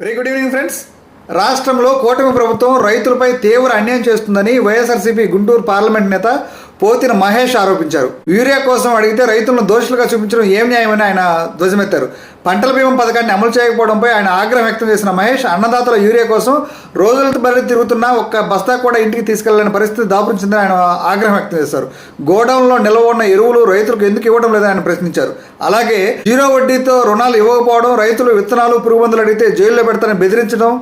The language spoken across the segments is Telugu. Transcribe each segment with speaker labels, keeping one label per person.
Speaker 1: వెరీ గుడ్ ఈవినింగ్ ఫ్రెండ్స్ రాష్ట్రంలో కూటమి ప్రభుత్వం రైతులపై తీవ్ర అన్యాయం చేస్తుందని వైఎస్ఆర్సీపీ గుంటూరు పార్లమెంట్ నేత పోతిన మహేష్ ఆరోపించారు. యూరియా కోసం అడిగితే రైతులను దోషులుగా చూపించడం ఏం న్యాయమని ఆయన ధ్వజమెత్తారు. పంటల బీమా పథకాన్ని అమలు చేయకపోవడంపై ఆయన ఆగ్రహం వ్యక్తం చేసిన మహేష్ అన్నదాతల యూరియా కోసం రోజుల బరి తిరుగుతున్న ఒక్క బస్తా కూడా ఇంటికి తీసుకెళ్ళని పరిస్థితి దాపురించిందని ఆయన ఆగ్రహం వ్యక్తం చేశారు. గోడౌన్లో నిల్వ ఉన్న ఎరువులు రైతులకు ఎందుకు ఇవ్వడం లేదని ఆయన ప్రశ్నించారు. అలాగే జీరో వడ్డీతో రుణాలు ఇవ్వకపోవడం రైతులు విత్తనాలు పురుగుమందులు అడిగితే జైల్లో పెడతారని బెదిరించడం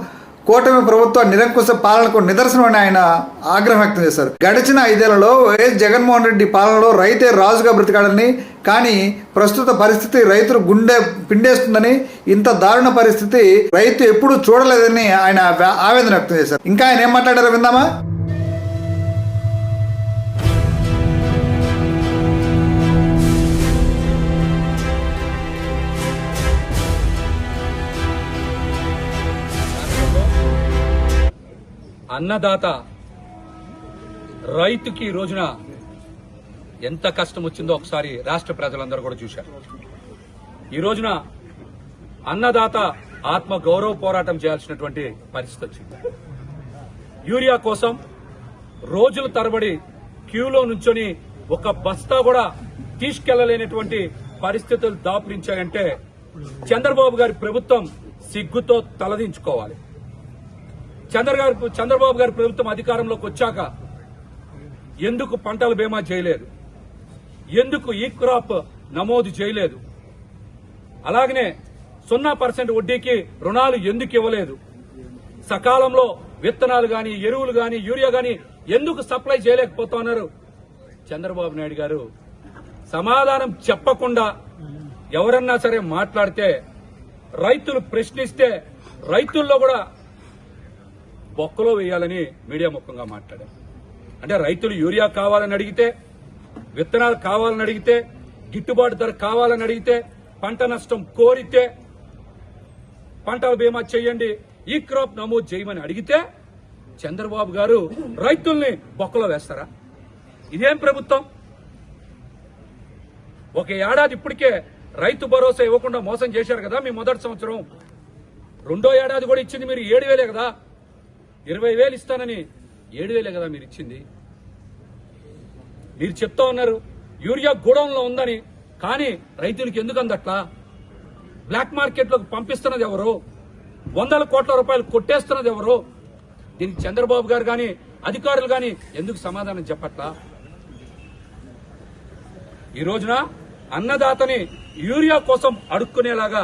Speaker 1: కూటమి ప్రభుత్వ నిరంకుశ పాలనకు నిదర్శనమని ఆయన ఆగ్రహం వ్యక్తం చేశారు. గడిచిన ఐదేళ్ళలో వైఎస్ జగన్మోహన్ రెడ్డి పాలనలో రైతే రాజుగా బ్రతికాడని కానీ ప్రస్తుత పరిస్థితి రైతులు గుండె పిండేస్తుందని ఇంత దారుణ పరిస్థితి రైతు ఎప్పుడూ చూడలేదని ఆయన ఆవేదన వ్యక్తం చేశారు. ఇంకా ఆయన ఏం మాట్లాడారో విందామా?
Speaker 2: అన్నదాత రైతుకి రోజున ఎంత కష్టం వచ్చిందో ఒకసారి రాష్ట్ర ప్రజలందరూ కూడా చూశారు. ఈ రోజున అన్నదాత ఆత్మ గౌరవ పోరాటం చేయాల్సినటువంటి పరిస్థితి వచ్చింది. యూరియా కోసం రోజుల తరబడి క్యూలో నుంచొని ఒక బస్తా కూడా తీసుకెళ్ళలేనటువంటి పరిస్థితులు దాపురించాయంటే చంద్రబాబు గారి ప్రభుత్వం సిగ్గుతో తలదించుకోవాలి. చంద్ర గారు చంద్రబాబు గారి ప్రభుత్వం అధికారంలోకి వచ్చాక ఎందుకు పంటల బీమా చేయలేదు? ఎందుకు ఈ క్రాప్ నమోదు చేయలేదు? అలాగనే సున్నా పర్సెంట్ వడ్డీకి రుణాలు ఎందుకు ఇవ్వలేదు? సకాలంలో విత్తనాలు గాని ఎరువులు గాని యూరియా గాని ఎందుకు సప్లై చేయలేకపోతున్నారు? చంద్రబాబు నాయుడు గారు సమాధానం చెప్పకుండా ఎవరన్నా సరే మాట్లాడితే రైతులు ప్రశ్నిస్తే రైతుల్లో కూడా బొక్కలో వేయాలని మీడియా ముఖంగా మాట్లాడారు. అంటే రైతులు యూరియా కావాలని అడిగితే విత్తనాలు కావాలని అడిగితే గిట్టుబాటు ధర కావాలని అడిగితే పంట నష్టం కోరితే పంటల బీమా చేయండి ఈ క్రాప్ నమోదు చేయమని అడిగితే చంద్రబాబు గారు రైతుల్ని బొక్కలో వేస్తారా? ఇదేం ప్రభుత్వం? ఒక ఏడాది ఇప్పటికే రైతు భరోసా ఇవ్వకుండా మోసం చేశారు కదా మీ మొదటి సంవత్సరం. రెండో ఏడాది కూడా ఇచ్చింది మీరు ఏడు వేలే కదా. ఇరవై వేలు ఇస్తానని ఏడు వేలే కదా మీరు ఇచ్చింది. మీరు చెప్తా ఉన్నారు యూరియా గోడౌన్లో ఉందని కానీ రైతులకు ఎందుకు అందట్లా? బ్లాక్ మార్కెట్లోకి పంపిస్తున్నది ఎవరు? వందల కోట్ల రూపాయలు కొట్టేస్తున్నది ఎవరు? దీనికి చంద్రబాబు గారు కానీ అధికారులు కానీ ఎందుకు సమాధానం చెప్పట్లా? ఈ రోజున అన్నదాతని యూరియా కోసం అడుక్కునేలాగా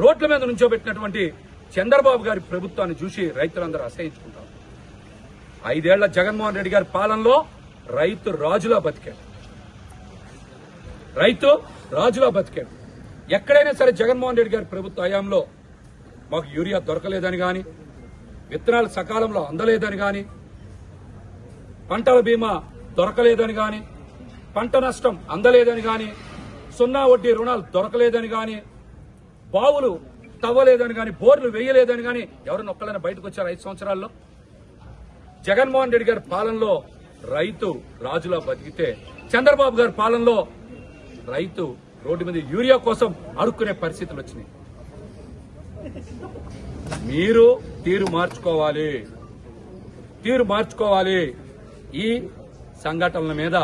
Speaker 2: రోడ్ల మీద నుంచోబెట్టినటువంటి చంద్రబాబు గారి ప్రభుత్వాన్ని చూసి రైతులందరూ అసహించుకుంటారు. ఐదేళ్ళ జగన్మోహన్ రెడ్డి గారి పాలనలో రైతు రాజులా బతికాడు. రైతు రాజులా బతికాడు. ఎక్కడైనా సరే జగన్మోహన్ రెడ్డి గారి ప్రభుత్వ హయాంలో మాకు యూరియా దొరకలేదని కానీ విత్తనాలు సకాలంలో అందలేదని కానీ పంటల బీమా దొరకలేదని కానీ పంట నష్టం అందలేదని కానీ సున్నా వడ్డీ రుణాలు దొరకలేదని కానీ బావులు తవ్వలేదని కానీ బోర్లు వేయలేదని కానీ ఎవరైనా ఒక్కళ్ళని బయటకు వచ్చారు ఐదు సంవత్సరాల్లో? జగన్మోహన్ రెడ్డి గారి పాలనలో రైతు రాజులా బతికితే చంద్రబాబు గారి పాలనలో రైతు రోడ్డు మీద యూరియా కోసం అడుక్కునే పరిస్థితులు వచ్చినాయి. మీరు తీరు మార్చుకోవాలి. తీరు మార్చుకోవాలి. ఈ సంఘటనల మీద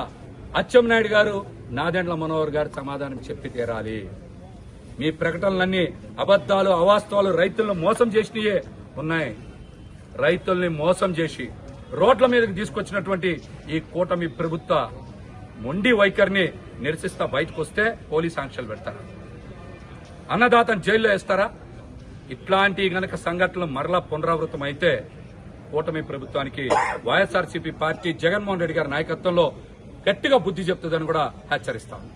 Speaker 2: అచ్చెంనాయుడు గారు నాదెండ్ల మనోహర్ గారు సమాధానం చెప్పి తీరాలి. మీ ప్రకటనలన్నీ అబద్దాలు అవాస్తవాలు రైతులను మోసం చేసినయే ఉన్నాయి. రైతుల్ని మోసం చేసి రోడ్ల మీదకి తీసుకొచ్చినటువంటి ఈ కూటమి ప్రభుత్వ మొండి వైఖరిని నిరసిస్తా బయటకు వస్తే పోలీస్ ఆంక్షలు పెడతారా? అన్నదాతను జైల్లో వేస్తారా? ఇట్లాంటి గనక సంఘటనలు మరలా పునరావృతం అయితే కూటమి ప్రభుత్వానికి వైఎస్ఆర్సీపీ పార్టీ జగన్మోహన్ రెడ్డి గారి నాయకత్వంలో గట్టిగా బుద్ధి చెప్తుందని కూడా హెచ్చరిస్తాను